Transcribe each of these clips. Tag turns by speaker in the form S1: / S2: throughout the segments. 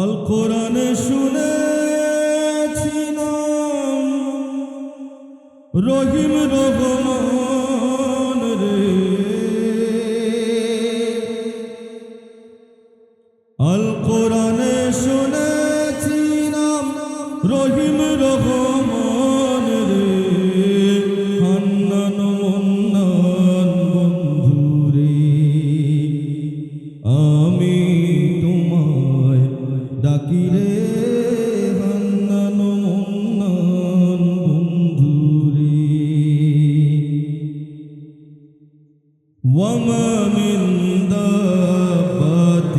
S1: আল কোরআন শুনেছিলাম রহিম রহমান রে। আল وما من دابة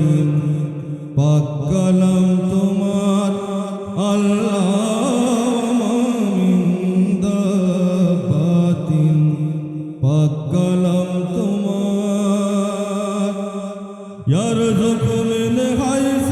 S1: بكلم تمار الله وما من دابة بكلم تمار يرزق من حيث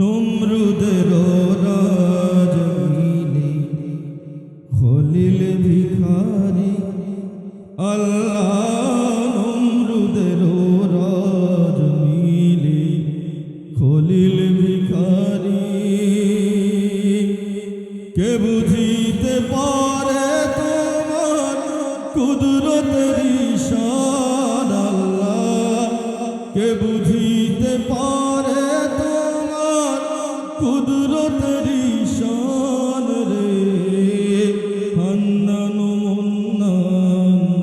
S1: নমরুদের রাজমিলে খলিল ভিখারি আল্লাহ নমরুদের রাজমিলে খলিল ভিখারি। কে বুঝিতে পারে তোমার কুদরতের ঈশান? আল্লাহ, কে বুঝিতে পারে কুদরতের ঈশান রে।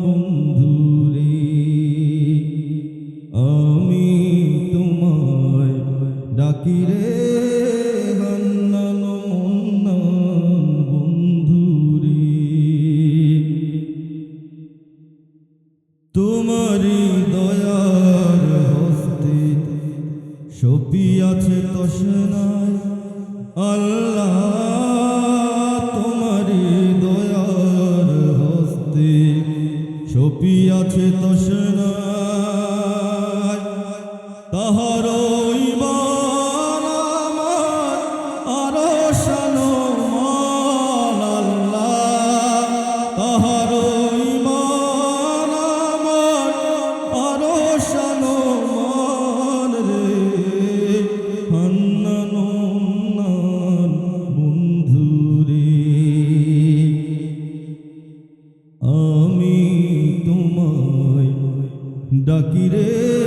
S1: বন্ধু রে। আমি তোমায় ডাকি রে। বন্ধু রে। তোমারি দয়ার আল্লাহ তোমারি দয়ার হস্তে সপি তসনায় তাহার তোমায় ডাকি রে।